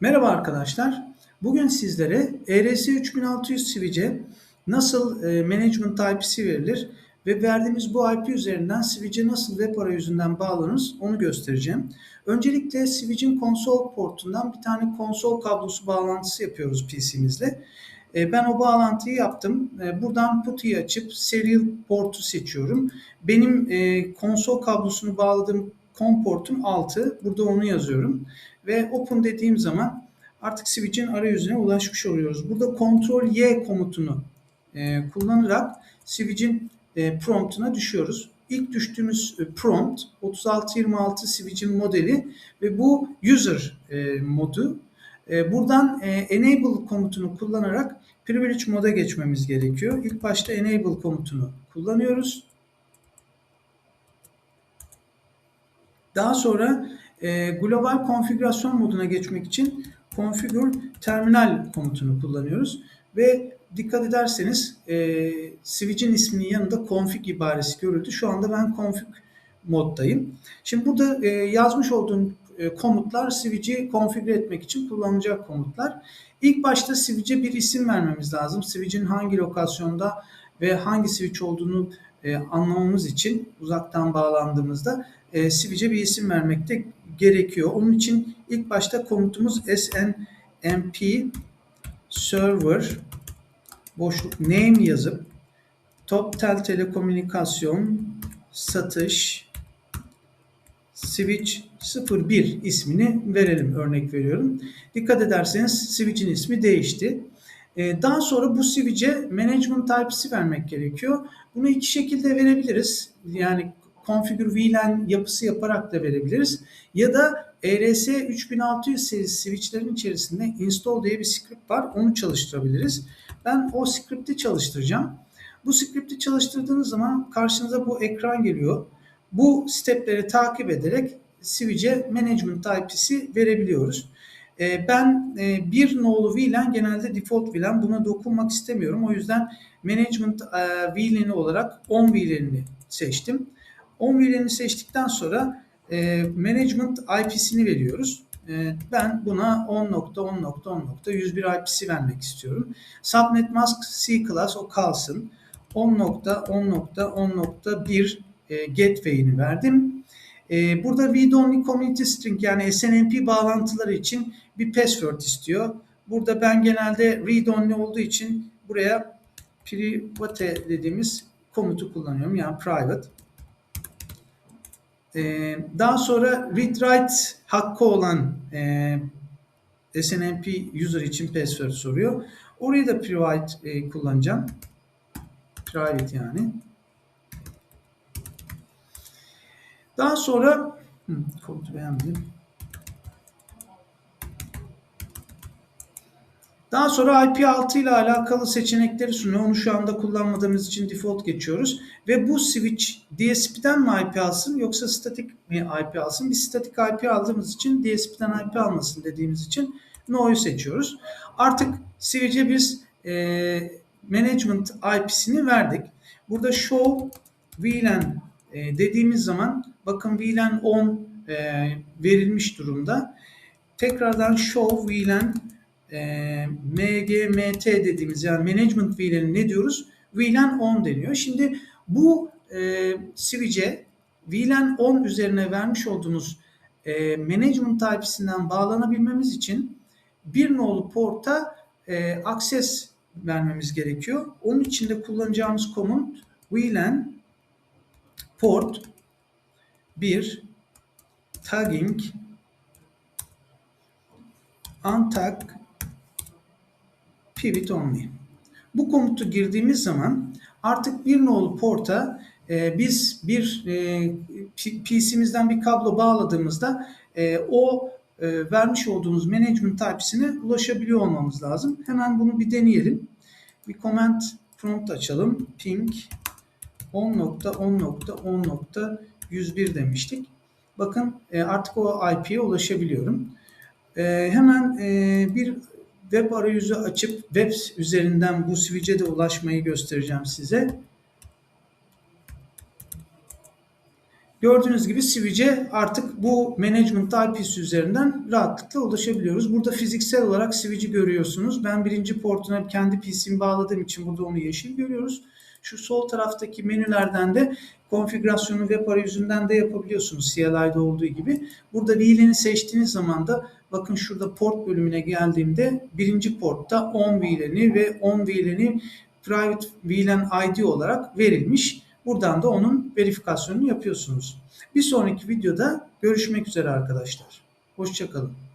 Merhaba arkadaşlar. Bugün sizlere ERS 3600 switch'e nasıl e, management IP'si verilir ve verdiğimiz bu IP üzerinden switch'e nasıl web arayüzünden bağlanırız onu göstereceğim. Öncelikle switch'in konsol portundan bir tane konsol kablosu bağlantısı yapıyoruz PC'mizle. E, ben o bağlantıyı yaptım. E, buradan PuTTY'yi açıp serial portu seçiyorum. Benim e, konsol kablosunu bağladığım COM portum 6. Burada onu yazıyorum. Ve open dediğim zaman artık switch'in arayüzüne ulaşmış oluyoruz. Burada Ctrl Y komutunu e, kullanarak switch'in e, promptuna düşüyoruz. İlk düştüğümüz e, prompt 3626 switch'in modeli ve bu user e, modu. E, buradan e, enable komutunu kullanarak privilege moda geçmemiz gerekiyor. İlk başta enable komutunu kullanıyoruz. Daha sonra e, global konfigürasyon moduna geçmek için configure terminal komutunu kullanıyoruz. Ve dikkat ederseniz e, switch'in isminin yanında config ibaresi görüldü. Şu anda ben config moddayım. Şimdi burada e, yazmış olduğum e, komutlar switch'i konfigüre etmek için kullanılacak komutlar. İlk başta switch'e bir isim vermemiz lazım. Switch'in hangi lokasyonda ve hangi switch olduğunu e, anlamamız için uzaktan bağlandığımızda e, switch'e bir isim vermekte gerekiyor. Onun için ilk başta komutumuz snmp server boşluk name yazıp Toptel Telekomünikasyon satış switch 01 ismini verelim örnek veriyorum. Dikkat ederseniz switch'in ismi değişti. Ee, daha sonra bu switch'e management IP'si vermek gerekiyor. Bunu iki şekilde verebiliriz. Yani configure VLAN yapısı yaparak da verebiliriz. Ya da ERS 3600 serisi switchlerin içerisinde install diye bir script var. Onu çalıştırabiliriz. Ben o script'i çalıştıracağım. Bu script'i çalıştırdığınız zaman karşınıza bu ekran geliyor. Bu stepleri takip ederek switch'e management IP'si verebiliyoruz. Ee, ben e, bir nolu VLAN genelde default VLAN. Buna dokunmak istemiyorum. O yüzden management e, VLAN'i olarak 10 VLAN'ini seçtim. 10 VLAN'i seçtikten sonra e, management IP'sini veriyoruz. Ben buna 10.10.10.101 IP'si vermek istiyorum. Subnet mask C class o kalsın. 10.10.10.1 gateway'ini verdim. Ee, burada read only community string yani SNMP bağlantıları için bir password istiyor. Burada ben genelde read only olduğu için buraya private dediğimiz komutu kullanıyorum. Yani private. Ee, daha sonra read write hakkı olan e, SNMP user için password soruyor. Orayı da private e, kullanacağım. Private yani. Daha sonra komutu beğenmedim. Daha sonra IP6 ile alakalı seçenekleri sunuyor. Onu şu anda kullanmadığımız için default geçiyoruz. Ve bu switch DSP'den mi IP alsın yoksa statik mi IP alsın? Biz statik IP aldığımız için DSP'den IP almasın dediğimiz için no'yu seçiyoruz. Artık switch'e biz e, management IP'sini verdik. Burada show VLAN e, dediğimiz zaman bakın VLAN 10 e, verilmiş durumda. Tekrardan show VLAN e, MGMT dediğimiz yani management VLAN'i ne diyoruz? VLAN 10 deniyor. Şimdi bu e, switch'e VLAN 10 üzerine vermiş olduğumuz e, management IP'sinden bağlanabilmemiz için bir nolu porta e, access vermemiz gerekiyor. Onun için de kullanacağımız komut VLAN port 1 tagging untag pivot only. Bu komutu girdiğimiz zaman artık bir nolu porta e, biz bir e, PC'mizden bir kablo bağladığımızda e, o e, vermiş olduğumuz management types'ine ulaşabiliyor olmamız lazım. Hemen bunu bir deneyelim. Bir comment prompt açalım. Ping 10.10.10.101 demiştik. Bakın e, artık o IP'ye ulaşabiliyorum. E, hemen e, bir web arayüzü açıp web üzerinden bu switch'e de ulaşmayı göstereceğim size. Gördüğünüz gibi Switch'e artık bu management IP'si üzerinden rahatlıkla ulaşabiliyoruz. Burada fiziksel olarak Switch'i görüyorsunuz. Ben birinci portuna kendi PC'mi bağladığım için burada onu yeşil görüyoruz. Şu sol taraftaki menülerden de konfigürasyonu web arayüzünden de yapabiliyorsunuz CLI'de olduğu gibi. Burada VLAN'i seçtiğiniz zaman da bakın şurada port bölümüne geldiğimde birinci portta 10 VLAN'i ve 10 VLAN'i private VLAN ID olarak verilmiş. Buradan da onun verifikasyonunu yapıyorsunuz. Bir sonraki videoda görüşmek üzere arkadaşlar. Hoşçakalın.